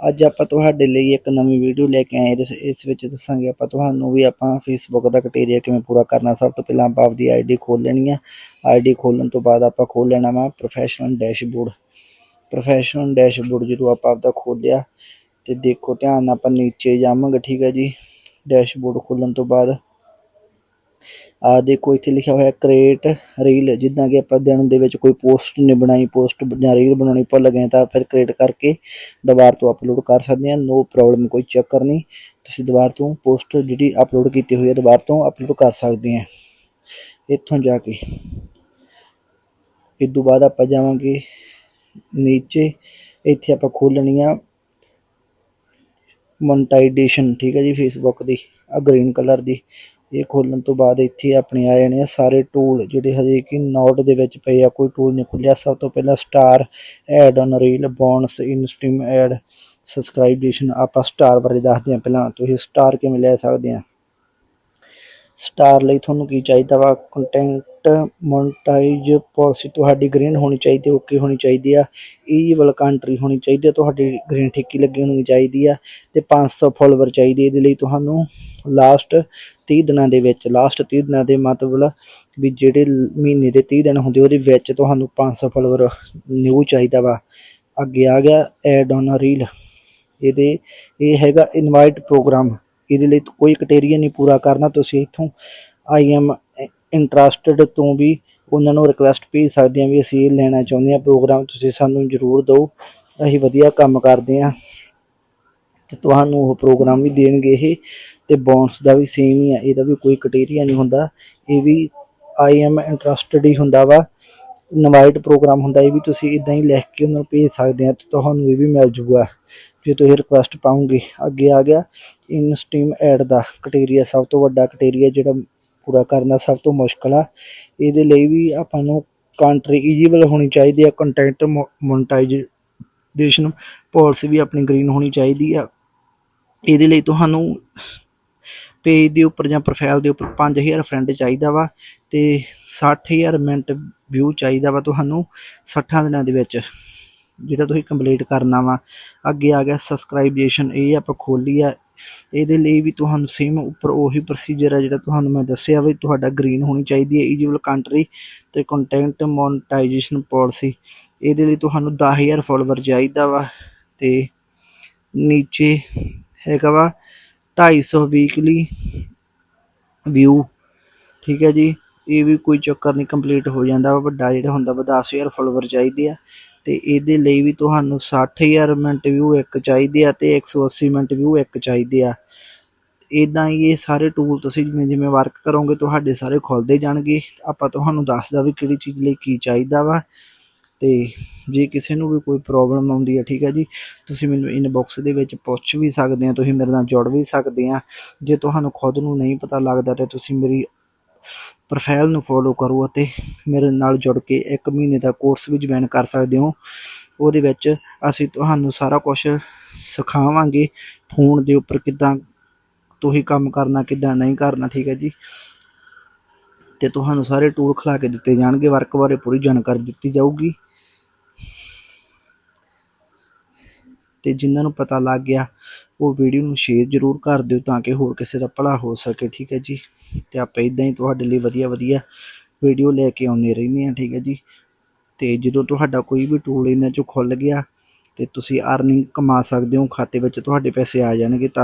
ਅੱਜ ਆਪਾਂ ਤੁਹਾਡੇ ਲਈ ਇੱਕ ਨਵੀਂ ਵੀਡੀਓ ਲੈ ਕੇ ਆਏ ਹਾਂ। ਇਸ- ਵਿੱਚ ਦੱਸਾਂਗੇ ਆਪਾਂ ਤੁਹਾਨੂੰ ਵੀ ਆਪਾਂ ਫੇਸਬੁੱਕ ਦਾ ਕ੍ਰਾਈਟੇਰੀਆ ਕਿਵੇਂ ਪੂਰਾ ਕਰਨਾ। ਸਭ ਤੋਂ ਪਹਿਲਾਂ ਆਪਾਂ ਆਪਦੀ ਆਈਡੀ ਖੋਲ ਲੈਣੀ ਆ। ਆਈਡੀ ਖੋਲਣ ਤੋਂ ਬਾਅਦ ਆਪਾਂ ਖੋਲ ਲੈਣਾ ਵਾ ਪ੍ਰੋਫੈਸ਼ਨਲ ਡੈਸ਼ਬੋਰਡ ਪ੍ਰੋਫੈਸ਼ਨਲ ਡੈਸ਼ਬੋਰਡ ਜਦੋਂ ਆਪਾਂ ਆਪਦਾ ਖੋਲਿਆ ਤੇ ਦੇਖੋ ਧਿਆਨ ਨਾਲ ਆਪਾਂ ਨੀਚੇ ਜਾਵਾਂਗੇ, ਠੀਕ ਹੈ ਜੀ। ਡੈਸ਼ਬੋਰਡ ਖੋਲਣ ਤੋਂ ਬਾਅਦ ਆ ਦੇਖੋ, ਇੱਥੇ ਲਿਖਿਆ ਹੋਇਆ ਕ੍ਰੀਏਟ ਰੀਲ ਜਿੱਦਾਂ ਕਿ ਆਪਾਂ ਦਿਨ ਦੇ ਵਿੱਚ ਕੋਈ ਪੋਸਟ ਨਹੀਂ ਬਣਾਈ ਪੋਸਟ ਜਾਂ ਰੀਲ ਬਣਾਉਣੀ ਭੁੱਲ ਗਏ ਤਾਂ ਫਿਰ ਕ੍ਰੀਏਟ ਕਰਕੇ ਦੁਬਾਰਾ ਤੋਂ ਅਪਲੋਡ ਕਰ ਸਕਦੇ ਹਾਂ ਨੋ ਪ੍ਰੋਬਲਮ ਕੋਈ ਚੱਕਰ ਨਹੀਂ। ਤੁਸੀਂ ਦੁਬਾਰਾ ਤੋਂ ਪੋਸਟ ਜਿਹੜੀ ਅਪਲੋਡ ਕੀਤੀ ਹੋਈ ਹੈ ਦੁਬਾਰਾ ਤੋਂ ਅਪਲੋਡ ਕਰ ਸਕਦੇ ਹਾਂ। ਇੱਥੋਂ ਜਾ ਕੇ, ਇਸ ਤੋਂ ਬਾਅਦ ਆਪਾਂ ਜਾਵਾਂਗੇ ਨੀਚੇ, ਇੱਥੇ ਆਪਾਂ ਖੋਲਣੀ ਆ ਮੋਨਟਾਈਜੇਸ਼ਨ ਠੀਕ ਹੈ ਜੀ ਫੇਸਬੁੱਕ ਦੀ ਆ ਗ੍ਰੀਨ ਕਲਰ ਦੀ। ਇਹ ਖੋਲਣ ਤੋਂ ਬਾਅਦ ਇੱਥੇ ਆਪਣੇ ਆ ਜਾਣੇ ਆ ਸਾਰੇ ਟੂਲ ਜਿਹੜੇ ਹਜੇ ਕਿ ਨੋਟ ਦੇ ਵਿੱਚ ਪਏ ਆ, ਕੋਈ ਟੂਲ ਨਹੀਂ ਖੁੱਲਿਆ। ਸਭ ਤੋਂ ਪਹਿਲਾਂ star ad on reel bonus instream ad subscription ਆਪਾਂ ਸਟਾਰ ਬਾਰੇ ਦੱਸਦੇ ਹਾਂ। ਪਹਿਲਾਂ ਤੁਸੀਂ ਸਟਾਰ ਕਿਵੇਂ ਲੈ ਸਕਦੇ ਆ? ਸਟਾਰ ਲਈ ਤੁਹਾਨੂੰ ਕੀ ਚਾਹੀਦਾ ਵਾ? ਕੰਟੈਂਟ ਮੋਨਟਾਈਜ ਪਾਲਿਸੀ ਤੁਹਾਡੀ ਗ੍ਰੀਨ ਹੋਣੀ ਚਾਹੀਦੀ ਓਕੇ ਹੋਣੀ ਚਾਹੀਦੀ ਆ। ਈਵਲ ਕੰਟਰੀ ਹੋਣੀ ਚਾਹੀਦੀ ਆ, ਤੁਹਾਡੀ ਗ੍ਰੀਨ ਠੇਕੀ ਲੱਗੀ ਹੋਣੀ ਚਾਹੀਦੀ ਆ ਤੇ 500 ਫਾਲੋਵਰ ਚਾਹੀਦੇ ਇਹਦੇ ਲਈ ਤੁਹਾਨੂੰ ਲਾਸਟ 30 ਦਿਨਾਂ ਦੇ ਵਿੱਚ ਲਾਸਟ 30 ਦਿਨਾਂ ਦੇ ਮਤਲਬ ਵੀ ਜਿਹੜੇ ਮਹੀਨੇ ਦੇ 30 ਦਿਨ ਹੁੰਦੇ, ਉਹਦੇ ਵਿੱਚ ਤੁਹਾਨੂੰ 500 ਫਾਲੋਵਰ ਨਿਊ ਚਾਹੀਦਾ ਵਾ। ਅੱਗੇ ਆ ਗਿਆ ਐਡ ਔਨ ਰੀਲ ਇਹਦੇ, ਇਹ ਹੈਗਾ ਇਨਵਾਈਟ ਪ੍ਰੋਗਰਾਮ ਇਹਦੇ ਲਈ ਕੋਈ ਕ੍ਰਾਈਟੇਰੀਆ ਨਹੀਂ ਪੂਰਾ ਕਰਨਾ, ਤੁਸੀਂ ਇੱਥੋਂ ਆਈ ਐਮ ਇੰਟਰਸਟਡ ਤੋਂ ਵੀ ਉਹਨਾਂ ਨੂੰ ਰਿਕੁਐਸਟ ਭੇਜ ਸਕਦੇ ਆ ਵੀ ਅਸੀਂ ਇਹ ਲੈਣਾ ਚਾਹੁੰਦੇ ਆ ਪ੍ਰੋਗਰਾਮ ਤੁਸੀਂ ਸਾਨੂੰ ਜ਼ਰੂਰ ਦਿਓ, ਅਸੀਂ ਵਧੀਆ ਕੰਮ ਕਰਦੇ ਆ ਤੇ ਤੁਹਾਨੂੰ ਉਹ ਪ੍ਰੋਗਰਾਮ ਵੀ ਦੇਣਗੇ ਇਹ, ਤੇ ਬੌਂਸ ਦਾ ਵੀ ਸੇਮ ਹੀ ਆ, ਇਹਦਾ ਵੀ ਕੋਈ ਕ੍ਰਾਈਟੇਰੀਆ ਨਹੀਂ ਹੁੰਦਾ, ਇਹ ਵੀ ਆਈ ਐਮ ਇੰਟਰਸਟਡ ਹੀ ਹੁੰਦਾ ਵਾ ਇਨਵਾਈਟ ਪ੍ਰੋਗਰਾਮ ਹੁੰਦਾ, ਇਹ ਵੀ ਤੁਸੀਂ ਇਦਾਂ ਹੀ ਲਿਖ ਕੇ ਉਹਨਾਂ ਨੂੰ ਭੇਜ ਸਕਦੇ ਆ ਤੇ ਤੁਹਾਨੂੰ ਇਹ ਵੀ ਮਿਲ ਜੂਗਾ। ਜੇ ਤੁਸੀਂ ਰਿਕੁਐਸਟ ਪਾਉਂਗੇ। ਅੱਗੇ ਆ ਗਿਆ। ਇਨ ਸਟ੍ਰੀਮ ਐਡ ਦਾ ਕ੍ਰਾਈਟੇਰੀਆ ਸਭ ਤੋਂ ਵੱਡਾ ਕ੍ਰਾਈਟੇਰੀਆ ਜਿਹੜਾ ਪੂਰਾ ਕਰਨਾ ਸਭ ਤੋਂ ਮੁਸ਼ਕਲ ਆ। ਇਹਦੇ ਲਈ ਵੀ ਆਪਾਂ ਨੂੰ ਕੰਟਰੀ ਈਜੀਬਲ ਹੋਣੀ ਚਾਹੀਦੀ ਆ। ਕੰਟੈਂਟ ਮੋਨਟਾਈਜੇਸ਼ਨ ਪਾਲਿਸੀ ਵੀ ਆਪਣੀ ਗ੍ਰੀਨ ਹੋਣੀ ਚਾਹੀਦੀ ਆ। ਇਹਦੇ ਲਈ ਤੁਹਾਨੂੰ ਪੇਜ ਦੇ ਉੱਪਰ ਜਾਂ ਪ੍ਰੋਫਾਈਲ ਦੇ ਉੱਪਰ 5000 ਫਰੈਂਡ ਚਾਹੀਦਾ ਵਾ ਤੇ 60000 ਮਿੰਟ ਵਿਊ ਚਾਹੀਦਾ ਵਾ ਤੁਹਾਨੂੰ 60 ਦਿਨਾਂ ਦੇ ਵਿੱਚ। ਜਿਹੜਾ ਤੁਸੀਂ ਕੰਪਲੀਟ ਕਰਨਾ ਵਾ, ਅੱਗੇ ਆ ਗਿਆ ਸਬਸਕ੍ਰਾਈਬੇਸ਼ਨ ਇਹ ਆਪਾਂ ਖੋਲੀ ਆ। ਇਹਦੇ ਲਈ ਵੀ ਤੁਹਾਨੂੰ ਸੇਮ ਉੱਪਰ ਉਹੀ ਪ੍ਰੋਸੀਜਰ ਆ ਜਿਹੜਾ ਤੁਹਾਨੂੰ ਮੈਂ ਦੱਸਿਆ ਵੀ ਤੁਹਾਡਾ ਗ੍ਰੀਨ ਹੋਣੀ ਚਾਹੀਦੀ ਹੈ ਈਜੀਬਲ ਕੰਟਰੀ ਤੇ ਕੰਟੈਂਟ ਮੋਨਟਾਈਜੇਸ਼ਨ ਪਾਲਿਸੀ ਇਹਦੇ ਲਈ ਤੁਹਾਨੂੰ 10000 ਫਾਲੋਵਰ ਚਾਹੀਦਾ ਵਾ ਤੇ ਨੀਚੇ ਹੈਗਾ ਵਾ 250 ਵੀਕਲੀ ਵਿਊ ਠੀਕ ਹੈ ਜੀ। ਇਹ ਵੀ ਕੋਈ ਚੱਕਰ ਨਹੀਂ ਕੰਪਲੀਟ ਹੋ ਜਾਂਦਾ ਵਾ ਵੱਡਾ ਜਿਹੜਾ ਹੁੰਦਾ ਵਾ 10000 ਫਾਲੋਵਰ ਚਾਹੀਦੇ ਆ। ਤੇ ਇਹਦੇ ਲਈ ਵੀ ਤੁਹਾਨੂੰ 60000 ਮਿੰਟ ਵਿਊ ਇੱਕ ਚਾਹੀਦੇ ਆ ਤੇ 180 ਮਿੰਟ ਵਿਊ ਇੱਕ ਚਾਹੀਦੇ ਆ। ਇਦਾਂ ਹੀ ਇਹ ਸਾਰੇ ਟੂਲ ਤੁਸੀਂ ਜਿਵੇਂ ਜਿਵੇਂ ਵਰਕ ਕਰੋਗੇ, ਤੁਹਾਡੇ ਸਾਰੇ ਖੁੱਲਦੇ ਜਾਣਗੇ। ਆਪਾਂ ਤੁਹਾਨੂੰ ਦੱਸਦਾ ਵੀ ਕਿਹੜੀ ਚੀਜ਼ ਲਈ ਕੀ ਚਾਹੀਦਾ ਵਾ। ਤੇ ਜੇ ਕਿਸੇ ਨੂੰ ਵੀ ਕੋਈ ਪ੍ਰੋਬਲਮ ਆਉਂਦੀ ਹੈ ਠੀਕ ਹੈ ਜੀ, ਤੁਸੀਂ ਮੈਨੂੰ ਇਨਬਾਕਸ ਦੇ ਵਿੱਚ ਪੁੱਛ ਵੀ ਸਕਦੇ ਆ, ਤੁਸੀਂ ਮੇਰੇ ਨਾਲ ਜੁੜ ਵੀ ਸਕਦੇ ਆ। ਜੇ ਤੁਹਾਨੂੰ ਖੁਦ ਨੂੰ ਨਹੀਂ ਪਤਾ ਲੱਗਦਾ ਤੇ ਤੁਸੀਂ ਮੇਰੀ ਪ੍ਰੋਫਾਈਲ ਨੂੰ ਫੋਲੋ ਕਰੋ ਅਤੇ ਮੇਰੇ ਨਾਲ ਜੁੜ ਕੇ ਇੱਕ ਮਹੀਨੇ ਦਾ ਕੋਰਸ ਵੀ ਜੁਆਇਨ ਕਰ ਸਕਦੇ ਹੋ। ਉਹਦੇ ਵਿੱਚ ਅਸੀਂ ਤੁਹਾਨੂੰ ਸਾਰਾ ਕੁਝ ਸਿਖਾਵਾਂਗੇ। ਫੋਨ ਦੇ ਉੱਪਰ ਕਿੱਦਾਂ ਤੁਸੀਂ ਕੰਮ ਕਰਨਾ, ਕਿੱਦਾਂ ਨਹੀਂ ਕਰਨਾ, ਠੀਕ ਹੈ ਜੀ? ਤੇ ਤੁਹਾਨੂੰ ਸਾਰੇ ਟੂਲ ਖਿਲਾ ਕੇ ਦਿੱਤੇ ਜਾਣਗੇ। ਵਰਕ ਬਾਰੇ ਪੂਰੀ ਜਾਣਕਾਰੀ ਦਿੱਤੀ ਜਾਊਗੀ। ਤੇ ਜਿਨ੍ਹਾਂ ਨੂੰ ਪਤਾ ਲੱਗ ਗਿਆ ਉਹ ਵੀਡੀਓ ਨੂੰ ਸ਼ੇਅਰ ਜ਼ਰੂਰ ਕਰ ਦਿਓ ਤਾਂ ਕਿ ਹੋਰ ਕਿਸੇ ਦਾ ਭਲਾ ਹੋ ਸਕੇ, ਠੀਕ ਹੈ ਜੀ? ਤੇ ਆਪਾਂ ਇਦਾਂ ਹੀ ਤੁਹਾਡੇ ਲਈ ਵਧੀਆ ਵਧੀਆ ਵੀਡੀਓ ਲੈ ਕੇ ਆਉਂਦੇ ਰਹਿੰਦੇ ਹਾਂ, ਠੀਕ ਹੈ ਜੀ? ਤੇ ਜਦੋਂ ਤੁਹਾਡਾ ਕੋਈ ਵੀ ਟੂਲ ਇਹਨਾਂ ਚੋਂ ਖੁੱਲ ਗਿਆ ਤੇ ਤੁਸੀਂ ਅਰਨਿੰਗ ਕਮਾ ਸਕਦੇ ਹੋ, ਖਾਤੇ ਵਿੱਚ ਤੁਹਾਡੇ ਪੈਸੇ ਆ ਜਾਣਗੇ ਤਾਂ